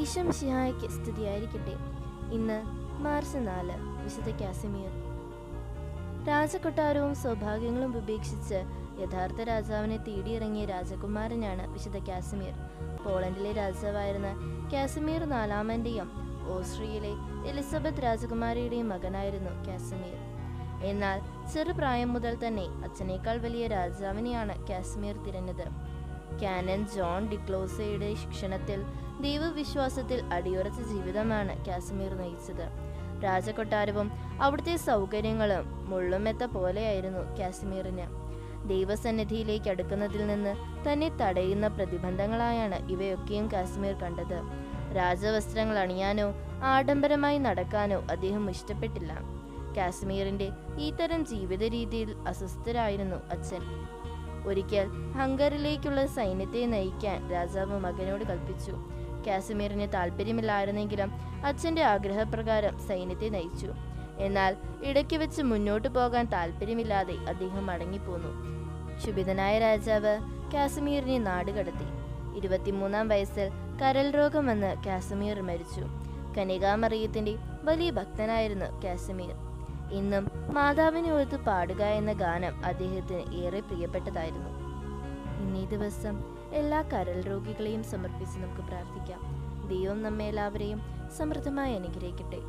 ഈശം ഷിഹായ്ക്ക് സ്തുതിയായിരിക്കട്ടെ. ഇന്ന് മാർച്ച് നാല് വിശുദ്ധ കാസിമിയർ. രാജകൊട്ടാരവും സൗഭാഗ്യങ്ങളും ഉപേക്ഷിച്ച് യഥാർത്ഥ രാജാവിനെ തേടിയിറങ്ങിയ രാജകുമാരനാണ് വിശുദ്ധ കാസിമീർ പോളണ്ടിലെ രാജാവായിരുന്ന കാസിമീർ നാലാമന്റെയും ഓസ്ട്രിയയിലെ എലിസബത്ത് രാജകുമാരിയുടെയും മകനായിരുന്നു കാസിമീർ എന്നാൽ ചെറുപ്രായം മുതൽ തന്നെ അച്ഛനേക്കാൾ വലിയ രാജാവിനെയാണ് കാശ്മീർ തിരഞ്ഞത്. കാനൻ ജോൺ ഡിക്ലോസയുടെ ശിക്ഷണത്തിൽ ദൈവവിശ്വാസത്തിൽ അടിയുറച്ച ജീവിതമാണ് കാശ്മീർ നയിച്ചത്. രാജകൊട്ടാരവും അവിടുത്തെ സൗകര്യങ്ങളും മുള്ളുമെത്ത പോലെയായിരുന്നു കാശ്മീറിന് ദൈവസന്നിധിയിലേക്ക് അടുക്കുന്നതിൽ നിന്ന് തന്നെ തടയുന്ന പ്രതിബന്ധങ്ങളായാണ് ഇവയൊക്കെയും കാശ്മീർ കണ്ടത്. രാജവസ്ത്രങ്ങൾ അണിയാനോ ആഡംബരമായി നടക്കാനോ അദ്ദേഹം ഇഷ്ടപ്പെട്ടില്ല. കാശ്മീരിന്റെ ഈ തരം ജീവിത രീതിയിൽ അസ്വസ്ഥരായിരുന്നു അച്ഛൻ. ഒരിക്കൽ ഹംഗറിലേക്കുള്ള സൈന്യത്തെ നയിക്കാൻ രാജാവ് മകനോട് കൽപ്പിച്ചു. കാശ്മീരിന് താല്പര്യമില്ലായിരുന്നെങ്കിലും അച്ഛന്റെ ആഗ്രഹപ്രകാരം സൈന്യത്തെ നയിച്ചു. എന്നാൽ ഇടയ്ക്ക് വെച്ച് മുന്നോട്ടു പോകാൻ താല്പര്യമില്ലാതെ അദ്ദേഹം മടങ്ങിപ്പോന്നു. ക്ഷുഭിതനായ രാജാവ് കാശ്മീരിനെ നാടുകടത്തി ഇരുപത്തിമൂന്നാം വയസ്സിൽ കരൽ രോഗം വന്ന് കാശ്മീർ മരിച്ചു. കനികാമറിയത്തിന്റെ വലിയ ഭക്തനായിരുന്നു കാശ്മീർ ഇന്നും മാതാവിനെ ഓർത്ത് പാടുക എന്ന ഗാനം അദ്ദേഹത്തിന് ഏറെ പ്രിയപ്പെട്ടതായിരുന്നു. ഇന്നീ ദിവസം എല്ലാ കരൾ രോഗികളെയും സമർപ്പിച്ച് നമുക്ക് പ്രാർത്ഥിക്കാം. ദൈവം നമ്മെ എല്ലാവരെയും സമൃദ്ധമായി അനുഗ്രഹിക്കട്ടെ.